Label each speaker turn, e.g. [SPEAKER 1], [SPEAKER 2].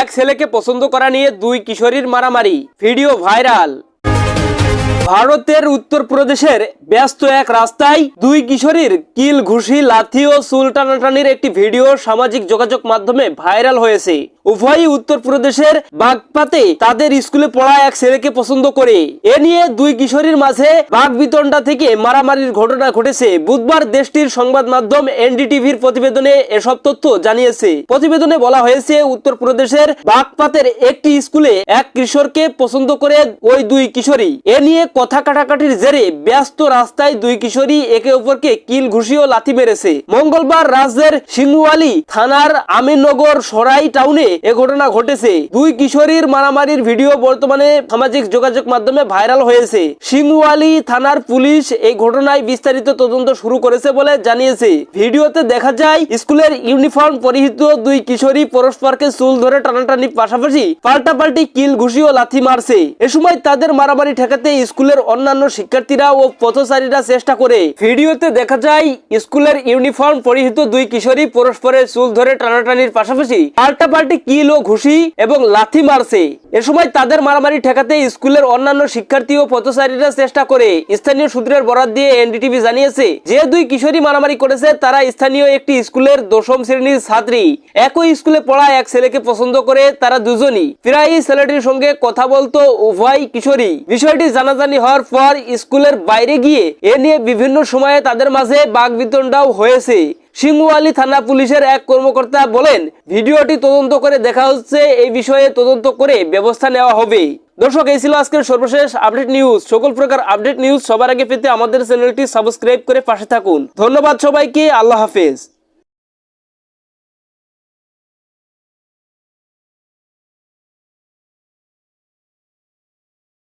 [SPEAKER 1] এক ছেলেকে পছন্দ করা নিয়ে দুই কিশোরীর মারামারি। Video viral. ভারতের উত্তরপ্রদেশের ব্যস্ত এক রাস্তায় দুই কিশোরীর কিল ঘুষি, লাথি ও চুল টানাটানির একটি ভিডিও সামাজিক যোগাযোগ মাধ্যমে ভাইরাল হয়েছে। উভয়ই উত্তরপ্রদেশের বাগপাতে তাদের স্কুলে পড়া এক ছেলেকে পছন্দ করে। এ নিয়ে দুই কিশোরীর মাঝে বাঘ বিতণ্ডা থেকে মারামারির ঘটনা ঘটেছে। বুধবার দেশটির সংবাদ মাধ্যম এনডিটিভির প্রতিবেদনে এসব তথ্য জানিয়েছে। প্রতিবেদনে বলা হয়েছে, উত্তরপ্রদেশের বাগপাতের একটি স্কুলে এক কিশোরকে পছন্দ করে ওই দুই কিশোরী। এ নিয়ে কথা কাটাকাটির জেরে ব্যস্ত রাস্তায় দুই কিশোরী একে অপরকে কিল ঘুষি ও লাথি মেরেছে। মঙ্গলবার রাজ্যের সিঙ্গুয়ালি থানার আমিননগর সরাই টাউনে এ ঘটনা ঘটেছে। দুই কিশোরীর মারামারির ভিডিও বর্তমানে সামাজিক যোগাযোগ মাধ্যমে ভাইরাল হয়েছে। সিঙ্গুয়ালি থানার পুলিশ এই ঘটনায় বিস্তারিত তদন্ত শুরু করেছে বলে জানিয়েছে। ভিডিওতে দেখা যায়, স্কুলের ইউনিফর্ম পরিহিত দুই কিশোরী পরস্পরকে চুল ধরে টানাটানি পাশাপাশি পাল্টাপাল্টি কিল ঘুষি ও লাথি মারছে। এ সময় তাদের মারামারি ঠেকাতে স্কুলের অন্যান্য শিক্ষার্থীরা ও পথচারীরা চেষ্টা করে। ভিডিওতে দেখা যায়, স্কুলের ইউনিফর্ম পরিহিত দুই কিশোরী পরস্পরের চুল ধরে টানাটানির পাশাপাশি পাল্টাপাল্টি কিল ও ঘুষি এবং লাথি মারছে। এ সময় তাদের মারামারি ঠেকাতে স্কুলের অন্যান্য শিক্ষার্থী ও পথচারীরা চেষ্টা করে। স্থানীয় সূত্রের বরাত দিয়ে এনডিটিভি জানিয়েছে, যে দুই কিশোরী মারামারি করেছে, তারা স্থানীয় একটি স্কুলের দশম শ্রেণির ছাত্রী। একই স্কুলে পড়া এক ছেলেকে পছন্দ করে তারা দুজনই। প্রায় ছেলেটির সঙ্গে কথা বলতো উভয় কিশোরী। বিষয়টি জানাজানি হওয়ার পর স্কুলের বাইরে গিয়ে এ নিয়ে বিভিন্ন সময়ে তাদের মাঝে বাঘ বিতণ্ডাও হয়েছে। সিংহুয়ালি থানা পুলিশের এক কর্মকর্তা বলেন, ভিডিওটি তদন্ত করে দেখা হচ্ছে, এই বিষয়ে তদন্ত করে ব্যবস্থা নেওয়া হবে। দর্শক, এই ছিল আজকের সর্বশেষ আপডেট নিউজ। সকল প্রকার আপডেট নিউজ সবার আগে পেতে আমাদের চ্যানেলটি সাবস্ক্রাইব করে পাশে থাকুন। ধন্যবাদ সবাইকে, আল্লাহ হাফেজ।